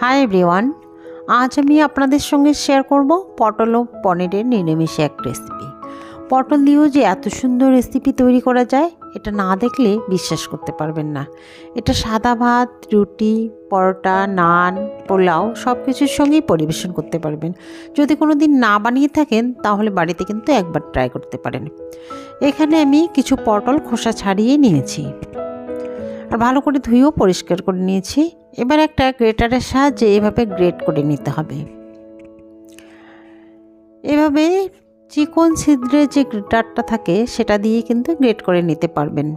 Hi everyone আজ আমি আপনাদের সঙ্গে শেয়ার করব পটল ও পনিরের নিরামিষে এক রেসিপি পটল দিয়েও যে এত সুন্দর রেসিপি তৈরি করা যায়, এটা না দেখলে বিশ্বাস করতে পারবেন না। এটা সাদা ভাত, রুটি, পরোটা, নান, পোলাও সব কিছুর সঙ্গেই পরিবেশন করতে পারবেন। যদি কোনো দিন না বানিয়ে থাকেন, তাহলে বাড়িতে কিন্তু একবার ট্রাই করতে পারেন। এখানে আমি কিছু পটল খোসা ছাড়িয়ে নিয়েছি। আর ভালো করে ধুয়েও পরিষ্কার করে নিয়েছি। এবার একটা গ্রেটারের সাহায্যে এভাবে গ্রেট করে নিতে হবে। এভাবে চিকন ছিদ্রে যে গ্রেটারটা থাকে, সেটা দিয়ে কিন্তু গ্রেট করে নিতে পারবেন।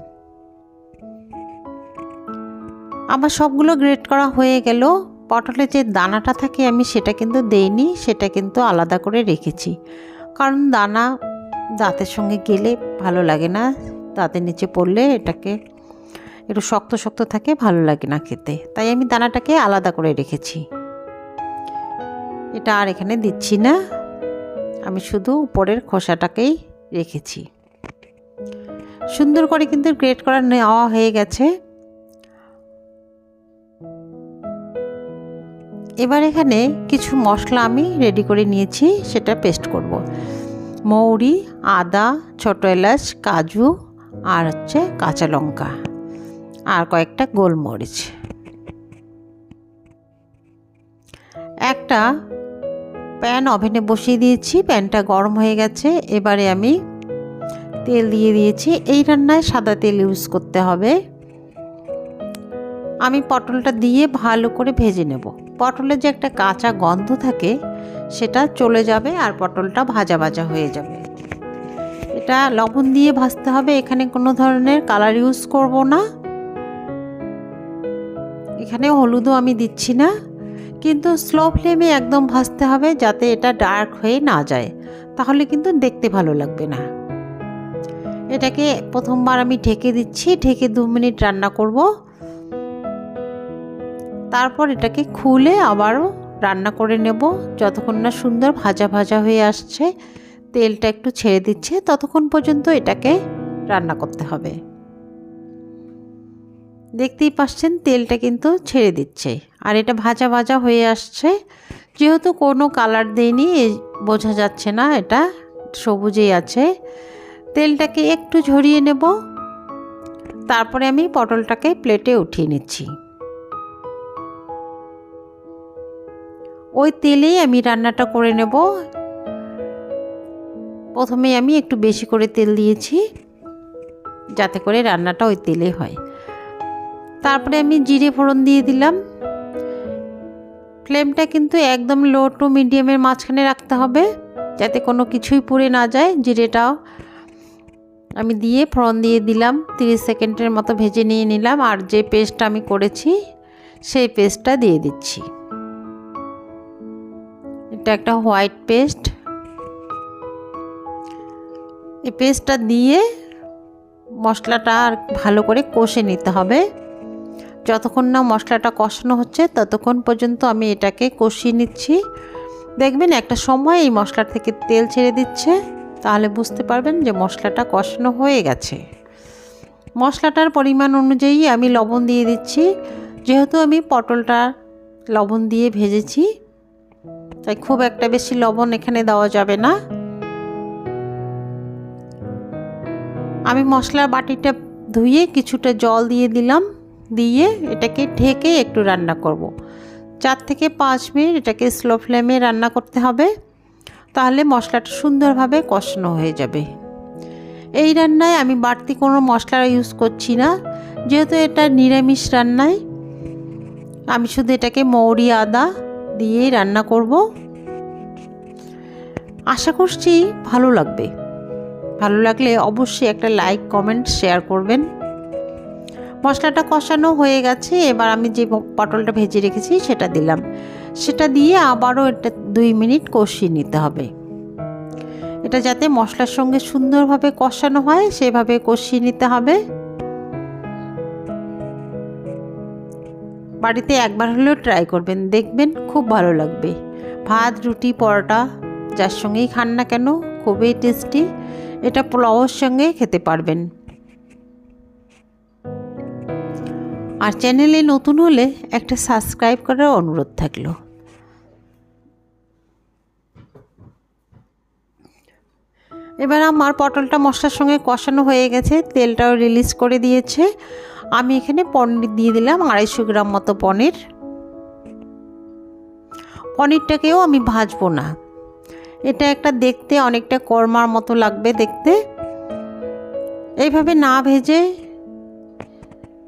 আমার সবগুলো গ্রেট করা হয়ে গেল পটলের যে দানাটা থাকে আমি সেটা কিন্তু দেইনি, সেটা কিন্তু আলাদা করে রেখেছি। কারণ দানা দাঁতের সঙ্গে গেলে ভালো লাগে না, দাঁতের নিচে পড়লে এটাকে একটু শক্ত শক্ত থাকে, ভালো লাগে না খেতে। তাই আমি দানাটাকে আলাদা করে রেখেছি। এটা আর এখানে দিচ্ছি না। আমি শুধু উপরের খোসাটাকেই রেখেছি। সুন্দর করে কিন্তু গ্রেট করা নেওয়া হয়ে গেছে। এবার এখানে কিছু মশলা আমি রেডি করে নিয়েছি, সেটা পেস্ট করব। মৌরি, আদা, ছোটো এলাচ, কাজু, আর হচ্ছে কাঁচা লঙ্কা। আর কয়েকটা গোলমরিচ। একটা প্যান ওভেনে বসিয়ে দিয়েছি, প্যানটা গরম হয়ে গেছে। এবারে আমি তেল দিয়ে দিয়েছি। এই রান্নায় সাদা তেল ইউজ করতে হবে। আমি পটলটা দিয়ে ভালো করে ভেজে নেব। পটলের যে একটা কাঁচা গন্ধ থাকে, সেটা চলে যাবে আর পটলটা ভাজা ভাজা হয়ে যাবে। এটা লবণ দিয়ে ভাজতে হবে। এখানে কোনো ধরনের কালার ইউজ করব না। এখানে হলুদও আমি দিচ্ছি না, কিন্তু স্লো ফ্লেমে একদম ভাজতে হবে যাতে এটা ডার্ক হয়ে না যায়, তাহলে কিন্তু দেখতে ভালো লাগবে না। এটাকে প্রথমবার আমি ঢেকে দিচ্ছি, ঢেকে দু মিনিট রান্না করব। তারপর এটাকে খুলে আবারও রান্না করে নেব। যতক্ষণ না সুন্দর ভাজা ভাজা হয়ে আসছে, তেলটা একটু ছেড়ে দিচ্ছে, ততক্ষণ পর্যন্ত এটাকে রান্না করতে হবে। দেখতেই পাচ্ছেন তেলটা কিন্তু ছেড়ে দিচ্ছে। আর এটা ভাজা ভাজা হয়ে আসছে। যেহেতু কোনো কালার দেয়নি বোঝা যাচ্ছে না, এটা সবুজেই আছে। তেলটাকে একটু ঝরিয়ে নেব। তারপরে আমি পটলটাকে প্লেটে উঠিয়ে নিচ্ছি। ওই তেলেই আমি রান্নাটা করে নেব। প্রথমে আমি একটু বেশি করে তেল দিয়েছি, যাতে করে রান্নাটা ওই তেলে হয়। তারপরে আমি জিরে ফোড়ন দিয়ে দিলাম। ফ্লেমটা কিন্তু একদম লো টু মিডিয়ামের মাঝখানে রাখতে হবে, যাতে কোনো কিছুই পুড়ে না যায়। জিরেটাও আমি দিয়ে ফোড়ন দিয়ে দিলাম, তিরিশ সেকেন্ডের মতো ভেজে নিয়ে নিলাম, আর যে পেস্টটা আমি করেছি, সেই পেস্টটা দিয়ে দিচ্ছি। এটা একটা হোয়াইট পেস্ট। এই পেস্টটা দিয়ে মশলাটা আর ভালো করে কষে নিতে হবে। যতক্ষণ না মশলাটা কষানো হচ্ছে, ততক্ষণ পর্যন্ত আমি এটাকে কষিয়ে নিচ্ছি। দেখবেন একটা সময় এই মশলা থেকে তেল ছেড়ে দিচ্ছে, তাহলে বুঝতে পারবেন যে মশলাটা কষানো হয়ে গেছে। মশলাটার পরিমাণ অনুযায়ী আমি লবণ দিয়ে দিচ্ছি। যেহেতু আমি পটলটা লবণ দিয়ে ভেজেছি, তাই খুব একটা বেশি লবণ এখানে দেওয়া যাবে না। আমি মশলার বাটিটা ধুয়ে কিছুটা জল দিয়ে দিলাম। দিয়ে এটাকে ঢেকে একটু রান্না করব। চার থেকে পাঁচ মিনিট এটাকে স্লো ফ্লেমে রান্না করতে হবে। তাহলে মশলাটা সুন্দরভাবে কষানো হয়ে যাবে। এই রান্নায় আমি বাড়তি কোনো মশলা ইউজ করছি না। যেহেতু এটা নিরামিষ রান্নায়, আমি শুধু এটাকে মৌরি আদা দিয়েই রান্না করব। আশা করছি ভালো লাগবে। ভালো লাগলে অবশ্যই একটা লাইক কমেন্ট শেয়ার করবেন। মশলাটা কষানো হয়ে গেছে, এবার আমি যে পটলটা ভেজে রেখেছি সেটা দিলাম। সেটা দিয়ে আবারও এটা দুই মিনিট কষিয়ে নিতে হবে। এটা যাতে মশলার সঙ্গে সুন্দরভাবে কষানো হয়, সেভাবে কষিয়ে নিতে হবে। বাড়িতে একবার হলেও ট্রাই করবেন, দেখবেন খুব ভালো লাগবে। ভাত, রুটি, পরোটা, যার সঙ্গেই খান না কেন, খুবই টেস্টি। এটা পোলাওর সঙ্গে খেতে পারবেন। আর চ্যানেলে নতুন হলে একটা সাবস্ক্রাইব করার অনুরোধ থাকল। এবার আমার পটলটা মশলার সঙ্গে কষানো হয়ে গেছে, তেলটাও রিলিজ করে দিয়েছে। আমি এখানে পনির দিয়ে দিলাম আড়াইশো গ্রাম মতো পনির। পনিরটাকেও আমি ভাজবো না। এটা একটা দেখতে অনেকটা কর্মার মতো লাগবে দেখতে। এইভাবে না ভেজে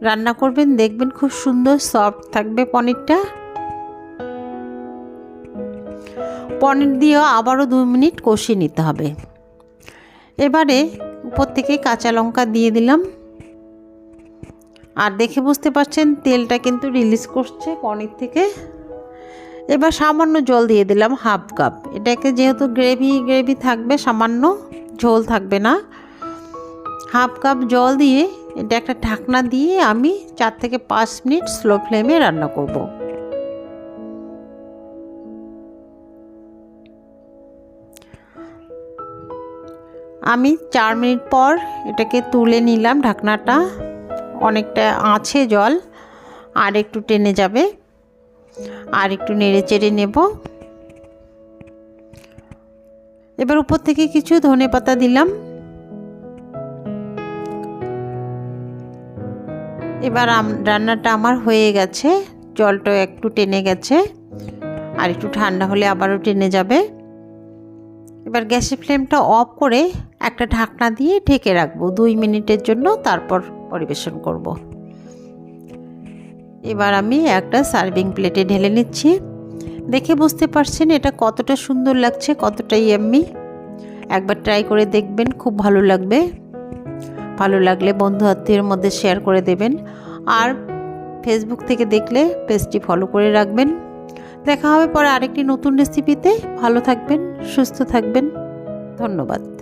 রান্না করবেন, দেখবেন খুব সুন্দর সফট থাকবে পনিরটা। পনির দিয়েও আবারও দু মিনিট কষিয়ে নিতে হবে। এবারে উপর থেকে কাঁচা লঙ্কা দিয়ে দিলাম। আর দেখে বুঝতে পারছেন, তেলটা কিন্তু রিলিজ করছে পনির থেকে। এবার সামান্য জল দিয়ে দিলাম হাফ কাপ এটাকে যেহেতু গ্রেভি গ্রেভি থাকবে, সামান্য ঝোল থাকবে না। হাফ কাপ জল দিয়ে এটা একটা ঢাকনা দিয়ে আমি চার থেকে পাঁচ মিনিট স্লো ফ্লেমে রান্না করব। আমি চার মিনিট পর এটাকে তুলে নিলাম ঢাকনাটা। অনেকটা আছে জল, আর একটু টেনে যাবে, আর একটু নেড়ে চেড়ে নেব। এবার উপর থেকে কিছু ধনে পাতা দিলাম। এবার রান্নাটা আমার হয়ে গেছে। জলটা একটু টেনে গেছে। আর একটু ঠান্ডা হলে আবারও টেনে যাবে। এবার গ্যাসের ফ্লেমটা অফ করে একটা ঢাকনা দিয়ে ঢেকে রাখব। দুই মিনিটের জন্য তারপর পরিবেশন করব। এবার আমি একটা সার্ভিং প্লেটে ঢেলে নিচ্ছি। দেখে বুঝতে পারছেন এটা কতটা সুন্দর লাগছে, কতটাই ইয়াম্মি একবার ট্রাই করে দেখবেন, খুব ভালো লাগবে। ভালো লাগলে বন্ধু আত্মীয়ের মধ্যে শেয়ার করে দেবেন আর ফেসবুক থেকে দেখলে পেজটি ফলো করে রাখবেন। দেখা হবে পরে আরেকটি নতুন রেসিপিতে ভালো থাকবেন, সুস্থ থাকবেন। ধন্যবাদ।